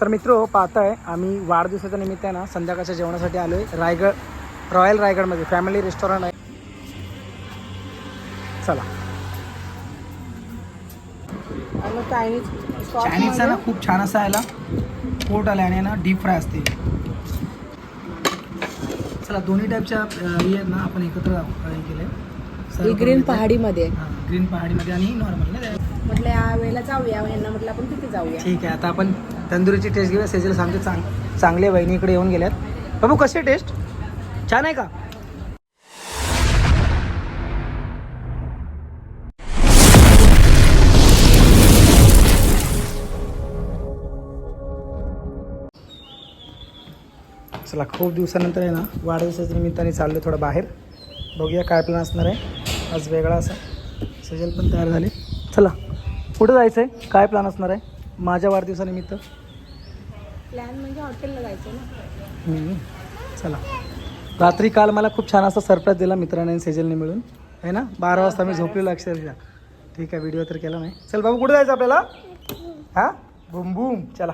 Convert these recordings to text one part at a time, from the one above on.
तर मित्र पाहताय आम्ही वाढदिवसाच्या निमित्तानं संध्याकाळच्या जेवणासाठी आलो आहे रायगड रॉयल रायगडमध्ये फॅमिली रेस्टॉरंट आहे. चला. चायनीज चायनीजचा ना खूप छान असा याला पोट आला आणि ना डीप फ्राय असते. चला दोन्ही टाईपच्या हे आहेत ना आपण एकत्र हे केले ग्रीन पहाडीमध्ये. आहे. ग्रीन पहाडीमध्ये आणि नॉर्मल ना म्हटलं या वेळेला जाऊया. यांना म्हटलं आपण तिथे जाऊया. ठीक आहे आता आपण तंदुरीची टेस्ट घेऊया. सेजल सांगते चांग चांगले वहिनीकडे येऊन गेल्यात. बाबू कशी टेस्ट छान आहे का? चला खूप दिवसानंतर आहे ना वाढदिवसाच्या निमित्ताने चाललो थोडं बाहेर. बघूया काय प्लॅन असणार आहे. आज वेगळा असा. सेजल पण तयार झाले. चला कुठं जायचं आहे काय प्लॅन असणार आहे? माझ्या वाढदिवसानिमित्त. प्लॅन म्हणजे हॉटेलला जायचं ना. हम्म. चला. रात्री काल मला खूप छान असा सरप्राईज दिला मित्राने आणि सेजलने मिळून. आहे ना? बारा वाजता मी झोपलेलो अक्षरशः. ठीक आहे व्हिडिओ तर केला नाही चल बाबू कुठे जायचं आपल्याला? हां? बुम बुम. चला.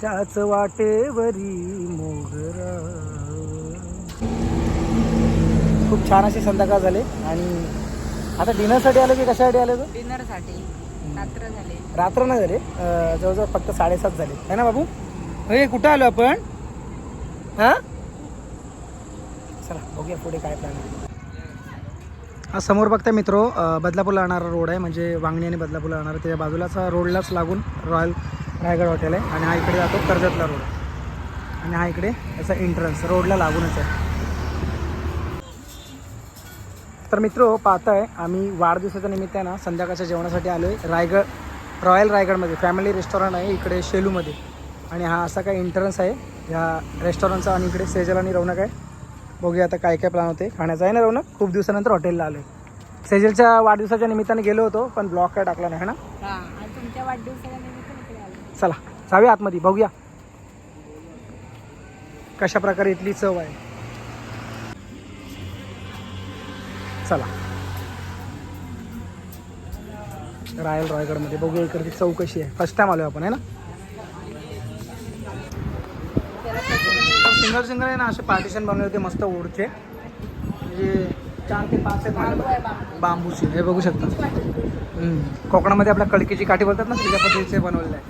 त्याच वाटेवरी मोगरा. खूप छान अशी संध्याकाळ झाले आणि आता डिनरसाठी आलो की कशासाठी आलो तू? डिनरसाठी रात्र झाले. रात्र नाही झाले. अं, जवळजवळ फक्त साडेसात झाले. है ना बाबू? अरे कुठं आलो आपण? हां? चला बघूया पुढे काय प्लॅन हा समोर बघता मित्रो अं, बदलापूरला जाणारा रोड आहे. म्हणजे वांगणी आणि बदलापूरला जाणारा त्याच्या बाजूलाच हा रोडलाच लागून रॉयल रायगड हॉटेल आहे. आणि हा इकडे जातो कर्जतला रोड. आणि हा इकडे याचा एंट्रन्स रोडला लागूनच आहे. तर मित्र पाहताय आम्ही वाढदिवसाच्या निमित्तानं संध्याकाळच्या जेवणासाठी आलो आहे रायगड रॉयल रायगडमध्ये फॅमिली रेस्टॉरंट आहे इकडे शेलूमध्ये. आणि हा असा काय एंट्रन्स आहे. ह्या रेस्टॉरंटचा आणि इकडे सेजल आणि रौनक आहे. बघूया आता काय काय प्लॅन होते. खाण्याचा आहे ना रौनक? खूप दिवसानंतर हॉटेलला आलो आहे सेजलच्या वाढदिवसाच्या निमित्ताने गेलो होतो पण ब्लॉग काय टाकला नाही है ना? हा चला जाऊया आतमध्ये बघूया. कशा प्रकारे इथली चव आहे. चला. रायल रॉयगडमध्ये बघूया इकडची चव कशी आहे. फर्स्ट टाइम आलो आपण आहे ना? सिंगल सिंगल आहे ना असे पार्टिशन बनवले होते मस्त ओढचे. म्हणजे चार ते पाच आहेत. बांबूचे हे बघू शकता. कोकणामध्ये आपल्या कळकीची काठी बोलतात ना त्याच्या पद्धतीचे बनवलेले आहे.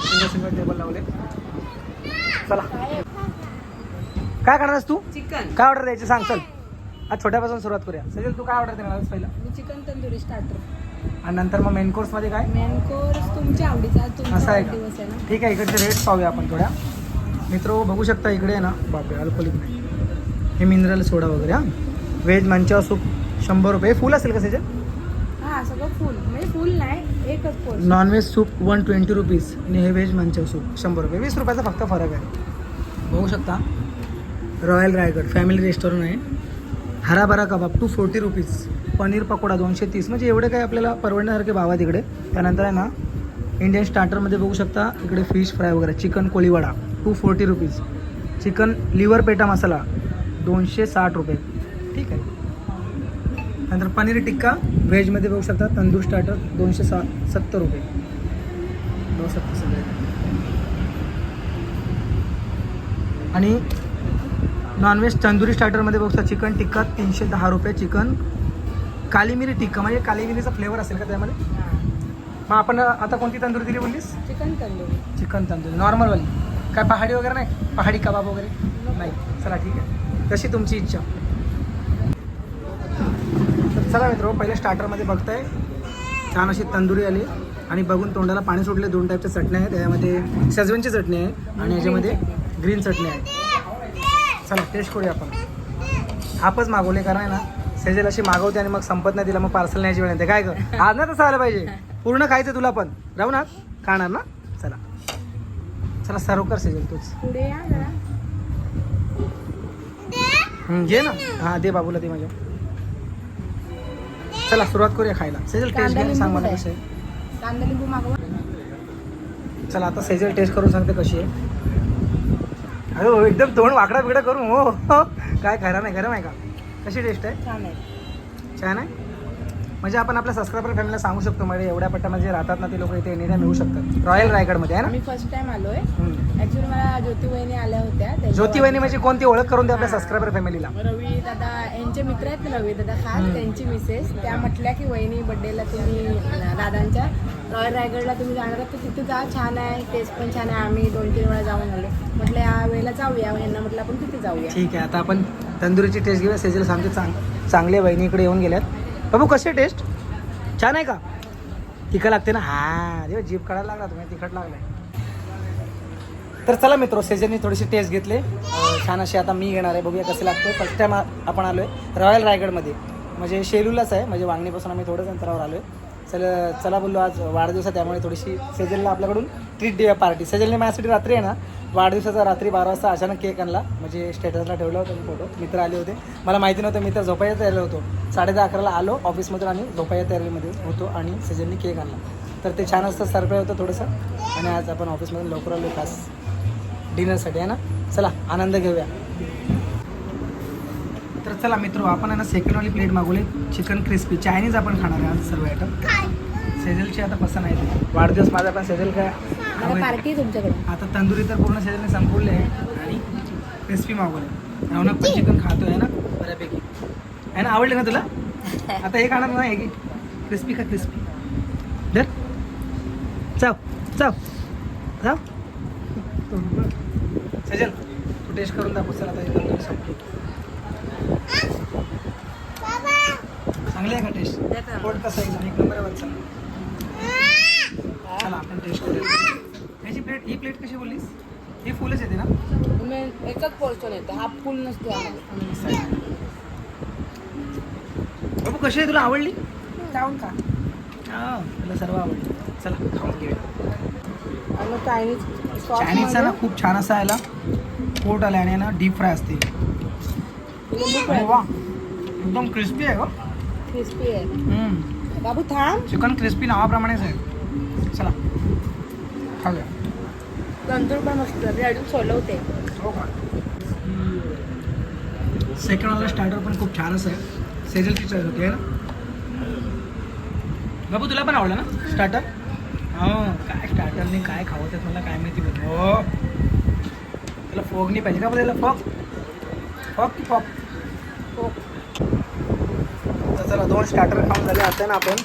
सिंगल सिंगल टेबल लावले. चला. काय करणारस तू? चिकन काय ऑर्डर द्यायची सांग चल. आज छोट्यापासून सुरुवात करूया. सजल तू काय ऑर्डर देणार आहेस पहिला? मी चिकन तंदुरी स्टार्टर आणि नंतर मग मेन कोर्समध्ये काय? मेन कोर्स तुमच्या आवडीचा तुमचा असं आहे का? ना. ठीक आहे इकडचे रेट्स पाहूया आपण थोड्या. मित्र बघू शकता इकडे आहे ना. बापरे अल्कोहोलिक नाही. हे मिनरल सोडा वगैरे हां. व्हेज मंचा सूप शंभर रुपये. फुल असेल का त्याचे हा सगळं फुल म्हणजे फुल नाही एकच course non veg soup one twenty rupees आणि हे व्हेज मंचा सूप शंभर रुपये. वीस रुपयाचा फक्त फरक आहे. बघू शकता. रॉयल रायगड फॅमिली रेस्टॉरंट आहे. हराभरा kebab two forty rupees paneer pakora दोनशे तीस. म्हणजे एवढे काही आपल्याला परवडण्यासारखे भाव आहेत इकडे. त्यानंतर आहे ना इंडियन स्टार्टरमध्ये बघू शकता इकडे फिश फ्राय वगैरे chicken koliwada two forty rupees chicken liver PETA masala दोनशे साठ रुपये. ठीक आहे. नंतर पनीर टिक्का व्हेजमध्ये बघू शकता तंदूर स्टार्टर दोनशे सा सत्तर रुपये. बघू शकता सगळे. आणि नॉनव्हेज तंदुरी स्टार्टरमध्ये बघू शकता चिकन टिक्का तीनशे दहा रुपये चिकन काली मिरी टिक्का म्हणजे काली मिरीचा फ्लेवर असेल का त्यामध्ये? मग आपण आता कोणती तंदुरी दिली बोललीस? चिकन तंदुरी. चिकन तंदुरी. नॉर्मलवाली काय पहाडी वगैरे नाही? पहाडी कबाब वगैरे? नाही. चला ठीक आहे. कशी तुमची इच्छा. तर चला मित्र पहिले स्टार्टरमध्ये बघताय. छान अशी तंदुरी आली. आणि बघून तोंडाला पाणी सुटले. दोन टाईपच्या चटण्या आहेत. त्यामध्ये शेजवानची चटणी आहे. आणि याच्यामध्ये ग्रीन चटणी आहे. चला टेस्ट करूया आपण. हापच मागवले कारण आहे ना सेजल अशी मागवते आणि मग संपत नाही तिला मग पार्सल न्यायची वेळ येते. काय कर आज ना तसं आलं पाहिजे. पूर्ण खायचं तुला पण. राहू ना खाणार ना? चला. चला सर्व कर सेजल तूच. घे ना. हां दे बाबूला दे माझ्या. चला सुरुवात करूया खायला. सेजल टेस्ट कांदा घे सांग मला. कसं आहे. कांदा लिंबू मागवा. चला आता सेजल टेस्ट करून सांगते कशी आहे. हो, एकदम तोंड वाकडा बिकडा करू हो. काय खरं नाही गरम आहे का? कशी टेस्ट आहे? छान आहे. छान आहे? म्हणजे आपण आपल्या सबस्क्रायबर फॅमिलीला सांगू शकतो म्हणजे एवढ्या पट्ट्यामध्ये राहतात ना ते लोक इथे येण्या मिळू शकतात. रॉयल रायगडमध्ये आहे मी फर्स्ट टाइम आलोय. ना ऍक्च्युली मला ज्योती वहिनी आल्या होत्या. ज्योती वहिनी म्हणजे कोणती ओळख करून दे आपल्या सबस्क्रायबर फॅमिलीला रवी दादा यांचे मित्र आहेत ना रवी दादा खास. त्यांची मिसेस त्या म्हटल्या की वहिनी बर्थडेला तुम्ही दादांच्या रॉयल रायगडला तुम्ही जाणार तर तिथे जा छान आहे टेस्ट पण छान आहे. आम्ही दोन तीन वेळा जाऊन आलो. म्हटलं या वेळेला जाऊया. यांना म्हटलं आपण तिथे जाऊया. ठीक आहे आता आपण तंदुरीची टेस्ट घेऊया. सेजल सांगते चांग चांगले बहिणीकडे येऊन गेल्यात. बाबू कशी टेस्ट छान आहे का? तिखट लागते ना? हा देव जीप काढायला लागला तुम्ही तिखट लागलाय. तर चला मित्र सेजलनी थोडीशी टेस्ट घेतले. छान अशी आता मी घेणार आहे. बघूया कसे लागते फर्स्ट टाइम आपण आलो आहे रॉयल रायगडमध्ये म्हणजे शेलूलाच आहे. म्हणजे वांगणीपासून आम्ही थोडंच अंतरावर आलो आहे चल चला बोललो आज वाढदिवस आहे त्यामुळे थोडीशी सेजलला आपल्याकडून ट्रीट देऊया पार्टी सेजलने माझ्यासाठी रात्री आहे ना वाढदिवसाचा रात्री बारा वाजता अचानक केक आणला. म्हणजे स्टेटसला ठेवला होता मी फोटो मित्र आले होते. मला माहिती नव्हतं मित्र झोपायच्या तयारीला होतो. साडे दहा अकराला आलो ऑफिसमधून आणि झोपायच्या तयारीमध्ये होतो आणि सेजलने केक आणला. तर ते छान असतं सरप्राईज होतं थोडंसं. आणि आज आपण ऑफिसमधून लवकर आलो खास डिनरसाठी आहे ना? चला आनंद घेऊया. चला मित्र आपण आहे ना सेकंडवाली प्लेट मागवली. चिकन क्रिस्पी चायनीज आपण खाणार आहे आज सर्व आयटम सेजलची आता पसंत आहे वाढदिवस माझा पण सेजल काय. पार्टी आहे तुमच्याकडे. आता तंदुरी तर पूर्ण सेजलने संपवले आहे. आणि क्रिस्पी मागवले. रौनक पण चिकन खातोय ना बऱ्यापैकी. आहे ना? आवडले ना तुला? आता हे खाणार नाही की क्रिस्पी का क्रिस्पी धर. चाव चाव. चाव. सजल तू टेस्ट करून दाखव. चल आता संपली चांगली आहे का टेस्ट पोट कसं आहे? एक नंबर चला चला आपण टेस्ट करूया. ह्याची प्लेट ही प्लेट कशी बोललीस? ही फुलच येते ना? तुम्ही एकच पोर्शन येते. हाफ फुल नसते. बाबू कशी आहे? तुला आवडली? जाऊन का हा तुला सर्व आवडली. चला खाऊन घेऊया. चायनीज चायनीजचा ना खूप छान असा याला पोट आला आणि ना डीप फ्राय असते. अरे वा एकदम क्रिस्पी आहे गं क्रिस्पी आहे. हम्म. बाबू थांब. चिकन क्रिस्पी नावाप्रमाणेच आहे. चला. खाऊया. तंदूर पण मस्त. मी अजून सोलवते. हो का? सेकंड वाला स्टार्टर पण खूप छान असं आहे सेजलची चॉईस होती आहे ना? बाबू तुला पण आवडलं ना स्टार्टर हो काय स्टार्टरने काय खावत आहेत मला काय माहिती बघ हो. त्याला फोग नाही पाहिजे का बरं त्याला फॉग फॉग की फॉग तर चला दोन स्टार्टर खाऊन झाले आता ना आपण.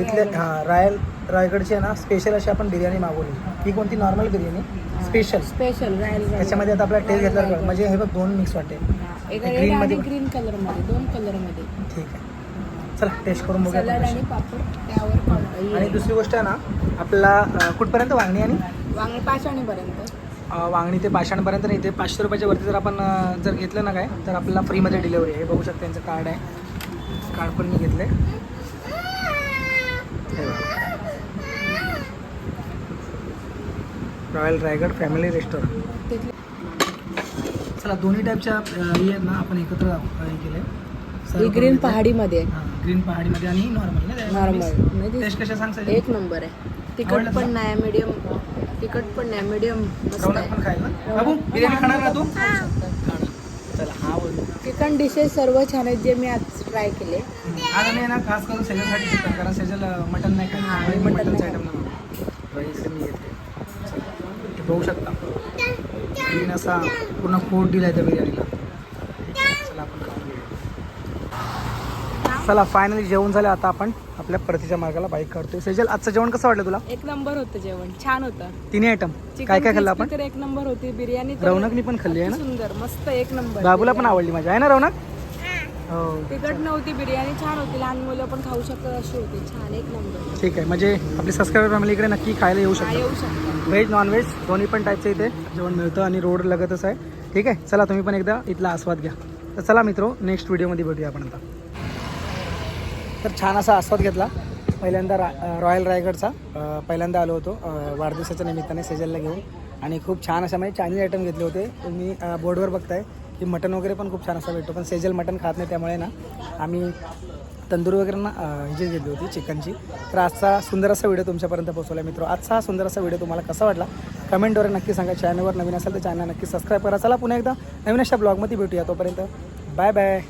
इथले हां रायल रायगडची आहे ना स्पेशल अशी आपण बिर्याणी मागवली. ही कोणती? Normal biryani. Special special royal त्याच्यामध्ये आता आपल्याला टेस्ट घेतला. म्हणजे हे बघ दोन मिक्स वाटते. एक green रेड आणि मध्ये- ग्रीन कलरमध्ये दोन कलरमध्ये ठीक आहे. चला टेस्ट करून बघूया आणि कशी. पापड त्यावर पाव- आणि दुसरी गोष्ट आहे ना आपला कुठपर्यंत वांगणी आणि? वांगे पाचवणीपर्यंत. अं, वांगणी ते पाषाणपर्यंत नाही ते पाचशे रुपयाच्या वरती जर आपण जर घेतलं ना काय तर आपल्याला फ्रीमध्ये डिलेवरी आहे. हे बघू शकता यांचं कार्ड आहे. कार्ड पण मी घेतलं रॉयल रायगड फॅमिली रेस्टॉरंट चला दोन्ही टाईपच्या हे आहेत ना आपण एकत्र हे केले ही ग्रीन पहाडीमध्ये आहे. ग्रीन पहाडीमध्ये आणि नॉर्मल. म्हणजे टेस्ट कशा सांग सर एक नंबर आहे. तिखट पण? नाही मीडियम तिखट पण नाही मीडियम आहे. हा. चिकन डिशेस सर्व छान आहेत जे मी आज ट्राय केले. आज आम्ही आहे ना खास करून सेजलसाठी चिकन कारण सेजल मटन नाही खात. मटनचं आयटम बघू शकता. असा पूर्ण कोट दिलाय त्या बिर्याणीला चला आपण खाऊन घेऊया चला फायनली जेवण झालं. आता आपण आपल्या परतीच्या मार्गाला बाईक काढतोय. सेजल आजचं जेवण कसं वाटलं तुला? एक नंबर होतं जेवण. छान होतं. तिन्ही आयटम काय काय खाल्लं आपण? तर एक नंबर होती. बिर्याणी तर रौनकनी पण खाल्ली आहे ना? सुंदर मस्त एक नंबर बाबूला पण आवडली माझ्या आहे ना रौनक? हो. तिखट नव्हती बिर्याणी छान होती. लहान मुलं पण खाऊ शकतात अशी होती. छान एक नंबर. ठीक आहे. म्हणजे आपली सबस्क्रायबर फॅमिली इकडे नक्की खायला येऊ हा, शकतो येऊ शकतात व्हेज नॉनव्हेज दोन्ही पण टाईपचं इथे जेवण मिळतं आणि रोड लगतच आहे. ठीक आहे. चला तुम्ही पण एकदा इथला आस्वाद घ्या. तर चला मित्रो नेक्स्ट व्हिडिओमध्ये भेटूया आपण आता. तर छान असा आस्वाद घेतला. पहिल्यांदा रा रॉयल रायगडचा पहिल्यांदा आलो होतो. वाढदिवसाच्या निमित्ताने सेजलला घेऊन. आणि खूप छान अशा म्हणजे चायनीज आयटम घेतले होते. तुम्ही बोर्डवर बघताय की मटन वगैरे पण खूप छान असा भेटतो. पण सेजल मटन खात नाही त्यामुळे ना आम्ही तंदूर वगैरे ना अं, घेतली होती चिकनची. तर आजचा सुंदर असा व्हिडिओ तुमच्यापर्यंत पोहोचवला मित्र. आजचा हा सुंदर असा व्हिडिओ तुम्हाला कसा वाटला? कमेंटद्वारे नक्की सांगा. चॅनलवर नवीन असेल तर चॅनल नक्की सबस्क्राईब करा. चला पुन्हा एकदा नवीन अशा ब्लॉगमध्ये भेटूया. तोपर्यंत बाय बाय